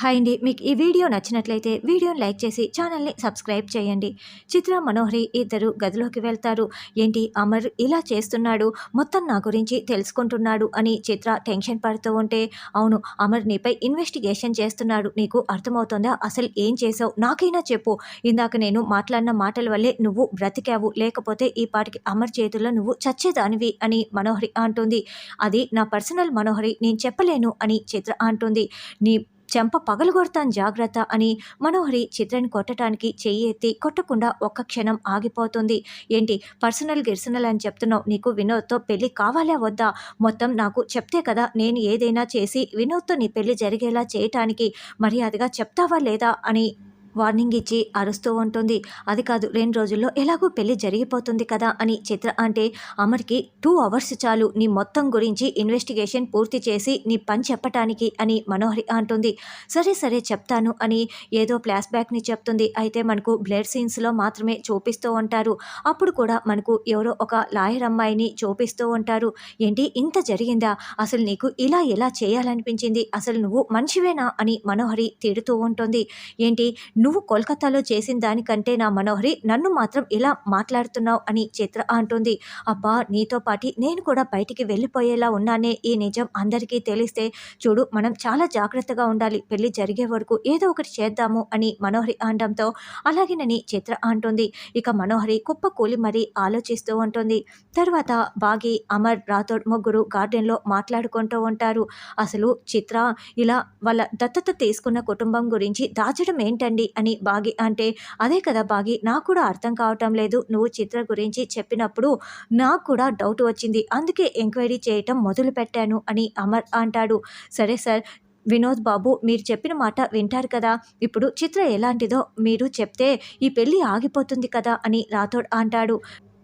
Hi అండి. మీకు ఈ వీడియో నచ్చినట్లయితే వీడియోని లైక్ చేసి ఛానల్ని సబ్స్క్రైబ్ చేయండి. చిత్ర మనోహరి ఇద్దరు గదిలోకి వెళ్తారు. ఏంటి అమర్ ఇలా చేస్తున్నాడు? మొత్తం నా గురించి తెలుసుకుంటున్నాడు అని చిత్ర టెన్షన్ పడుతూ ఉంటే అవును అమర్ నీపై ఇన్వెస్టిగేషన్ చేస్తున్నాడు. నీకు అర్థమవుతుందా? అసలు ఏం చేసావు నాకైనా చెప్పు. ఇందాక నేను మాట్లాడిన మాటల వల్లే నువ్వు బ్రతికావు. లేకపోతే ఈ పాటికి అమర్ చేతుల్లో నువ్వు చచ్చేదానివి అని మనోహరి అంటుంది. అది నా పర్సనల్ మనోహరి నేను చెప్పలేను అని చిత్ర అంటుంది. నీ చెంప పగలగొడతాను జాగ్రత్త అని మనోహరి చిత్రని కొట్టడానికి చెయ్యి ఎత్తి కొట్టకుండా ఒక్క క్షణం ఆగిపోతుంది. ఏంటి? పర్సనల్ గిర్సనల్ అని చెప్తున్నావు. నీకు వినోద్తో పెళ్ళి కావాలా వద్దా? మొత్తం నాకు చెప్తే కదా నేను ఏదైనా చేసి వినోద్తో నీ పెళ్ళి జరిగేలా చేయటానికి మర్యాదగా చెప్తావా లేదా అని వార్నింగ్ ఇచ్చి అరుస్తూ ఉంటుంది. అది కాదు రెండు రోజుల్లో ఎలాగో పెళ్ళి జరిగిపోతుంది కదా అని చిత్ర అంటే అమర్కి టూ అవర్స్ చాలు నీ మొత్తం గురించి ఇన్వెస్టిగేషన్ పూర్తి చేసి నీ పని చెప్పటానికి అని మనోహరి అంటుంది. సరే సరే చెప్తాను అని ఏదో ఫ్లాష్ బ్యాక్ని చెప్తుంది. అయితే మనకు బ్లడ్ సీన్స్లో మాత్రమే చూపిస్తూ ఉంటారు. అప్పుడు కూడా మనకు ఎవరో ఒక లాయర్ అమ్మాయిని చూపిస్తూ ఉంటారు. ఏంటి ఇంత జరిగిందా? అసలు నీకు ఇలా ఎలా చేయాలనిపించింది? అసలు నువ్వు మనిషివేనా? అని మనోహరి తిడుతూ ఉంటుంది. ఏంటి నువ్వు కోల్కతాలో చేసిన దానికంటే నా మనోహరి నన్ను మాత్రం ఇలా మాట్లాడుతున్నావు అని చిత్ర అంటుంది. అబ్బా నీతో పాటి నేను కూడా బయటికి వెళ్ళిపోయేలా ఉన్నానే ఈ నిజం అందరికీ తెలిస్తే. చూడు మనం చాలా జాగ్రత్తగా ఉండాలి. పెళ్ళి జరిగే వరకు ఏదో ఒకటి చేద్దాము అని మనోహరి అనడంతో అలాగేనని చిత్ర అంటుంది. ఇక మనోహరి కుప్ప కూలి మరీ ఆలోచిస్తూ ఉంటుంది. తర్వాత బాగి అమర్ రాథోడ్ ముగ్గురు గార్డెన్లో మాట్లాడుకుంటూ ఉంటారు. అసలు చిత్ర ఇలా వాళ్ళ దత్తత తీసుకున్న కుటుంబం గురించి దాచడం ఏంటండి? అని బాగి అంటే అదే కదా బాగి నాకు కూడా అర్థం కావటం లేదు. నువ్వు చిత్ర గురించి చెప్పినప్పుడు నాకు కూడా డౌట్ వచ్చింది. అందుకే ఎంక్వైరీ చేయటం మొదలు పెట్టాను అని అమర్ అంటాడు. సరే సార్ వినోద్ బాబు మీరు చెప్పిన మాట వింటారు కదా. ఇప్పుడు చిత్ర ఎలాంటిదో మీరు చెప్తే ఈ పెళ్ళి ఆగిపోతుంది కదా అని రాథోడ్ అంటాడు.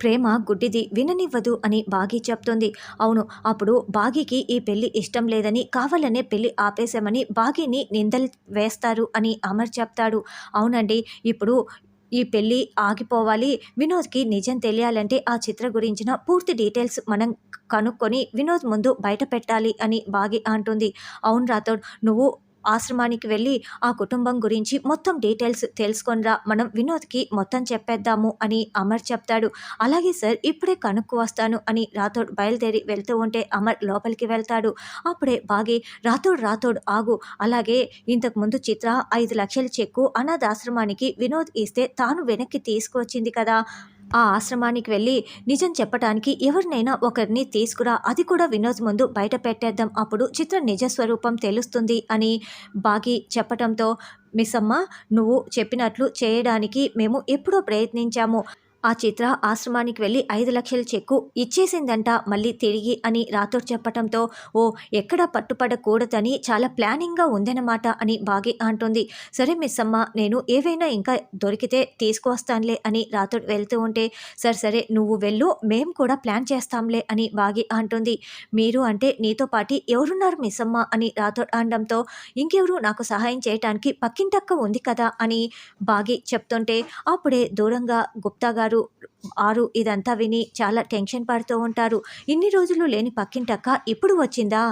ప్రేమ గుడ్డిది విననివ్వదు అని బాగి చెప్తుంది. అవును అప్పుడు బాగికి ఈ పెళ్ళి ఇష్టం లేదని కావాలనే పెళ్ళి ఆపేశామని బాగిని నిందలు వేస్తారు అని అమర్ చెప్తాడు. అవునండి ఇప్పుడు ఈ పెళ్ళి ఆగిపోవాలి. వినోద్కి నిజం తెలియాలంటే ఆ చిత్ర గురించిన పూర్తి డీటెయిల్స్ మనం కనుక్కొని వినోద్ ముందు బయట పెట్టాలి అని బాగి అంటుంది. అవును రాథోడ్ నువ్వు ఆశ్రమానికి వెళ్ళి ఆ కుటుంబం గురించి మొత్తం డీటెయిల్స్ తెలుసుకొనిరా. మనం వినోద్కి మొత్తం చెప్పేద్దాము అని అమర్ చెప్తాడు. అలాగే సార్ ఇప్పుడే కనుక్కు వస్తాను అని రాథోడ్ బయలుదేరి వెళ్తూ ఉంటే అమర్ లోపలికి వెళ్తాడు. అప్పుడే బాగి రాథోడ్ రాథోడ్ ఆగు. అలాగే ఇంతకుముందు చిత్ర ఐదు లక్షల చెక్కు అనాథాశ్రమానికి వినోద్ ఇస్తే తాను వెనక్కి తీసుకువచ్చింది కదా. ఆ ఆశ్రమానికి వెళ్ళి నిజం చెప్పటానికి ఎవరినైనా ఒకరిని తీసుకురా అది కూడా వినోద్ ముందు బయట పెట్టేద్దాం అప్పుడు చిత్ర నిజ స్వరూపం తెలుస్తుంది అని బాగి చెప్పటంతో మిస్ అమ్మ నువ్వు చెప్పినట్లు చేయడానికి మేము ఎప్పుడో ప్రయత్నించాము. ఆ చిత్ర ఆశ్రమానికి వెళ్ళి ఐదు లక్షల చెక్కు ఇచ్చేసిందంట మళ్ళీ తిరిగి అని రాథోడ్ చెప్పటంతో ఓ ఎక్కడ పట్టుపడకూడదని చాలా ప్లానింగ్గా ఉందన్నమాట అని బాగి అంటుంది. సరే మిస్ అమ్మ నేను ఏవైనా ఇంకా దొరికితే తీసుకువస్తానులే అని రాథోడ్ వెళ్తూ ఉంటే సరే సరే నువ్వు వెళ్ళు మేము కూడా ప్లాన్ చేస్తాంలే అని బాగి అంటుంది. మీరు అంటే నీతో పాటి ఎవరున్నారు మిస్ అమ్మ అని రాథోడ్ అనడంతో ఇంకెవరు నాకు సహాయం చేయటానికి పక్కింటక్క ఉంది కదా అని బాగి చెప్తుంటే అప్పుడే దూరంగా గుప్తా గారు ఆరు ఇదంతా విని చాలా టెన్షన్ పడుతూ ఉంటారు. ఇన్ని రోజులు లేని పక్కింటక్క ఇప్పుడు వచ్చిందా?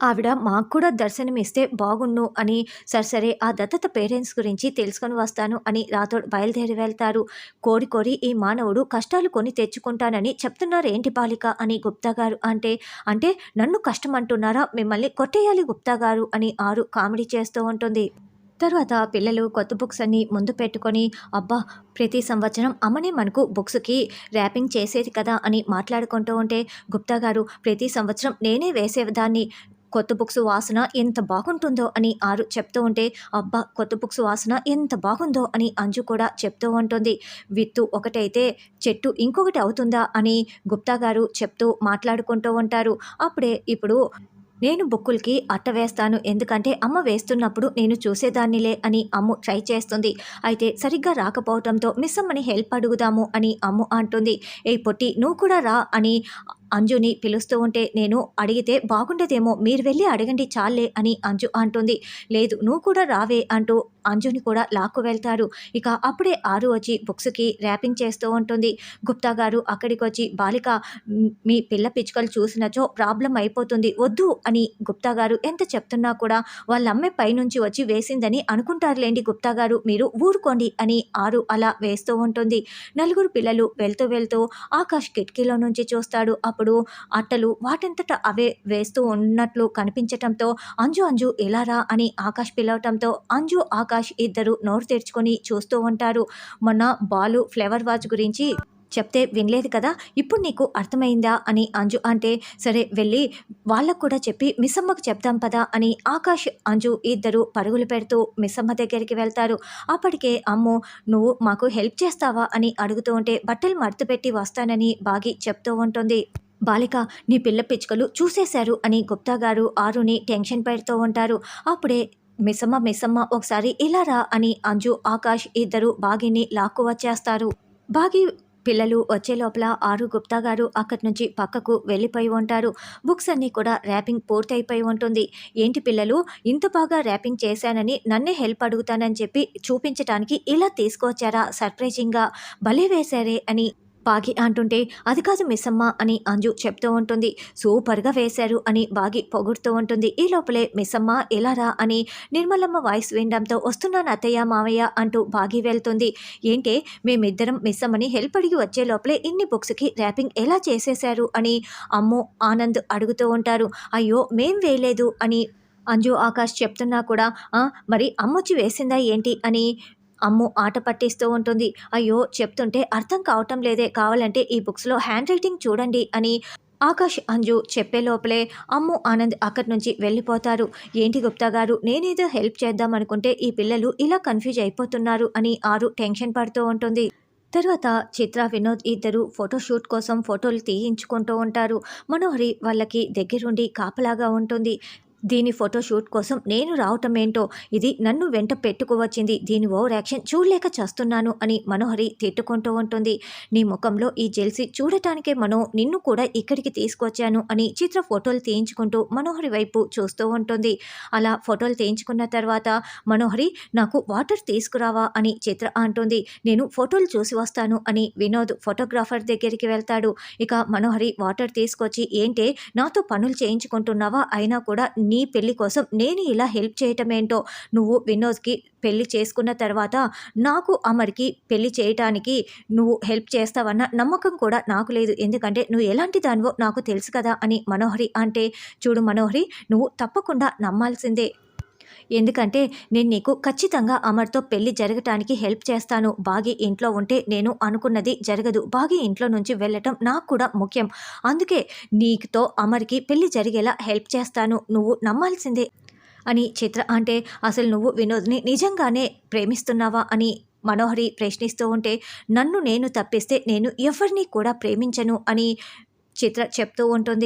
ఆవిడ మాకు కూడా దర్శనం ఇస్తే బాగున్ను అని సరే సరే ఆ దత్తత పేరెంట్స్ గురించి తెలుసుకొని వస్తాను అని రాథోడ్ బయలుదేరి వెళ్తారు. కోరి కోరి ఈ మానవుడు కష్టాలు కొని తెచ్చుకుంటానని చెప్తున్నారు ఏంటి బాలిక అని గుప్తా గారు అంటే అంటే నన్ను కష్టం అంటున్నారా? మిమ్మల్ని కొట్టేయాలి గుప్తా గారు అని ఆరు కామెడీ చేస్తూ ఉంటుంది. తర్వాత పిల్లలు కొత్త బుక్స్ అన్ని ముందు పెట్టుకొని అబ్బా ప్రతి సంవత్సరం అమ్మనే మనకు బుక్స్కి ర్యాపింగ్ చేసేది కదా అని మాట్లాడుకుంటూ ఉంటే గుప్తా గారు ప్రతి సంవత్సరం నేనే వేసేదాన్ని. కొత్త బుక్స్ వాసన ఎంత బాగుంటుందో అని ఆరు చెప్తూ ఉంటే అబ్బా కొత్త బుక్స్ వాసన ఎంత బాగుందో అని అంజు కూడా చెప్తూ ఉంటుంది. విత్తు ఒకటైతే చెట్టు ఇంకొకటి అవుతుందా అని గుప్తా గారు చెప్తూ మాట్లాడుకుంటూ ఉంటారు. అప్పుడే ఇప్పుడు నేను బుక్కులకి అట్ట వేస్తాను. ఎందుకంటే అమ్మ వేస్తున్నప్పుడు నేను చూసేదాన్నిలే అని అమ్ము ట్రై చేస్తుంది. అయితే సరిగ్గా రాకపోవడంతో మిస్ అమ్మని హెల్ప్ అడుగుదాము అని అమ్ము అంటుంది. ఏ పొట్టి నువ్వు కూడా రా అని అంజుని పిలుస్తూ ఉంటే నేను అడిగితే బాగుండదేమో మీరు వెళ్ళి అడగండి చాలే అని అంజు అంటుంది. లేదు నువ్వు కూడా రావే అంటూ అంజుని కూడా లాక్కు వెళ్తారు ఇక అప్పుడే ఆరు వచ్చి బుక్స్కి ర్యాపింగ్ చేస్తూ ఉంటుంది. గుప్తా గారు అక్కడికి వచ్చి బాలిక మీ పిల్ల పిచ్చుకలు చూసినచో ప్రాబ్లం అయిపోతుంది వద్దు అని గుప్తా గారు ఎంత చెప్తున్నా కూడా వాళ్ళ అమ్మే పైనుంచి వచ్చి వేసిందని అనుకుంటారులేండి గుప్తా గారు మీరు ఊరుకోండి అని ఆరు అలా వేస్తూ ఉంటుంది. నలుగురు పిల్లలు వెళ్తూ వెళ్తూ ఆకాష్ కిటికీలో నుంచి చూస్తాడు. అప్పుడు అట్టలు వాటంతట అవే వేస్తూ ఉన్నట్లు కనిపించటంతో అంజు అంజు ఇలారా అని ఆకాష్ పిలవటంతో అంజు ఆకాష్ ఆకాష్ ఇద్దరు నోరు తెరుచుకొని చూస్తూ ఉంటారు. మొన్న బాలు ఫ్లేవర్ వాచ్ గురించి చెప్తే వినలేదు కదా ఇప్పుడు నీకు అర్థమైందా అని అంజు అంటే సరే వెళ్ళి వాళ్ళకు కూడా చెప్పి మిస్సమ్మకు చెప్దాం పదా అని ఆకాష్ అంజు ఇద్దరు పరుగులు పెడుతూ మిస్సమ్మ దగ్గరికి వెళ్తారు. అప్పటికే అమ్ము నువ్వు మాకు హెల్ప్ చేస్తావా అని అడుగుతూ ఉంటే బట్టలు మడత పెట్టి వస్తానని బాగి చెప్తూ ఉంటుంది. బాలిక నీ పిల్ల పిచ్చుకలు చూసేశారు అని గుప్తా గారు ఆరుని టెన్షన్ పెడుతూ ఉంటారు. అప్పుడే మిస్సమ్మ మిస్సమ్మ ఒకసారి ఇలా రా అని అంజు ఆకాష్ ఇద్దరు బాగిని లాక్కు వచ్చేస్తారు. బాగి పిల్లలు వచ్చే లోపల ఆరు గుప్తా గారు అక్కడి నుంచి పక్కకు వెళ్ళిపోయి ఉంటారు. బుక్స్ అన్నీ కూడా ర్యాపింగ్ పూర్తయిపోయి ఉంటుంది. ఏంటి పిల్లలు ఇంత బాగా ర్యాపింగ్ చేశానని నన్నే హెల్ప్ అడుగుతానని చెప్పి చూపించడానికి ఇలా తీసుకొచ్చారా సర్ప్రైజింగ్గా? భలే వేశారే అని బాగి అంటుంటే అది కాదు మిస్సమ్మ అని అంజు చెప్తూ ఉంటుంది. సూపర్గా వేశారు అని బాగి పొగుడుతూ ఉంటుంది. ఈ లోపలే మిస్సమ్మ ఎలా రా అని నిర్మలమ్మ వాయిస్ వినడంతో వస్తున్నాను అత్తయ్య మావయ్య అంటూ బాగి వెళ్తుంది. ఏంటే మేమిద్దరం మిస్సమ్మని హెల్ప్ అడిగి వచ్చే లోపలే ఇన్ని బుక్స్కి ర్యాపింగ్ ఎలా చేసేశారు అని అమ్మో ఆనంద్ అడుగుతూ ఉంటారు. అయ్యో మేం వేయలేదు అని అంజు ఆకాష్ చెప్తున్నా కూడా మరి అమ్మొచ్చి వేసిందా ఏంటి అని అమ్ము ఆట పట్టిస్తూ ఉంటుంది. అయ్యో చెప్తుంటే అర్థం కావటం లేదే. కావాలంటే ఈ బుక్స్లో హ్యాండ్ రైటింగ్ చూడండి అని ఆకాష్ అంజు చెప్పే లోపలే అమ్ము ఆనంద్ అక్కడి నుంచి వెళ్ళిపోతారు. ఏంటి గుప్తా గారు నేనేదో హెల్ప్ చేద్దాం అనుకుంటే ఈ పిల్లలు ఇలా కన్ఫ్యూజ్ అయిపోతున్నారు అని ఆరు టెన్షన్ పడుతూ ఉంటుంది. తర్వాత చిత్ర వినోద్ ఇద్దరు ఫోటోషూట్ కోసం ఫోటోలు తీయించుకుంటూ ఉంటారు. మనోహరి వాళ్ళకి దగ్గరుండి కాపలాగా ఉంటుంది. దీని ఫోటోషూట్ కోసం నేను రావటం ఏంటో ఇది నన్ను వెంట పెట్టుకోవచ్చింది. దీని ఓవర్ యాక్షన్ చూడలేక చేస్తున్నాను అని మనోహరి తిట్టుకుంటూ ఉంటుంది. నీ ముఖంలో ఈ జెల్సీ చూడటానికే మనో నిన్ను కూడా ఇక్కడికి తీసుకొచ్చాను అని చిత్ర ఫోటోలు తీయించుకుంటూ మనోహరి వైపు చూస్తూ ఉంటుంది. అలా ఫోటోలు తీయించుకున్న తర్వాత మనోహరి నాకు వాటర్ తీసుకురావా అని చిత్ర అంటుంది. నేను ఫోటోలు చూసి వస్తాను అని వినోద్ ఫోటోగ్రాఫర్ దగ్గరికి వెళ్తాడు. ఇక మనోహరి వాటర్ తీసుకొచ్చి ఏంటే? నాతో పనులు చేయించుకుంటున్నావా? అయినా కూడా నీ పెళ్ళి కోసం నేను ఇలా హెల్ప్ చేయటం ఏంటో నువ్వు వినోద్కి పెళ్ళి చేసుకున్న తర్వాత నాకు అమర్కి పెళ్ళి చేయటానికి నువ్వు హెల్ప్ చేస్తావన్న నమ్మకం కూడా నాకు లేదు. ఎందుకంటే నువ్వు ఎలాంటి దానివో నాకు తెలుసు కదా అని మనోహరి అంటే చూడు మనోహరి నువ్వు తప్పకుండా నమ్మాల్సిందే. ఎందుకంటే నేను నీకు ఖచ్చితంగా అమర్తో పెళ్ళి జరగటానికి హెల్ప్ చేస్తాను. బాగి ఇంట్లో ఉంటే నేను అనుకున్నది జరగదు. బాగి ఇంట్లో నుంచి వెళ్ళటం నాకు కూడా ముఖ్యం. అందుకే నీకుతో అమర్కి పెళ్ళి జరిగేలా హెల్ప్ చేస్తాను. నువ్వు నమ్మాల్సిందే అని చిత్ర అంటే అసలు నువ్వు వినోద్ని నిజంగానే ప్రేమిస్తున్నావా అని మనోహరి ప్రశ్నిస్తూ ఉంటే నన్ను నేను తప్పిస్తే నేను ఎవరిని కూడా ప్రేమించను అని చిత్ర చెప్తూ ఉంటుంది.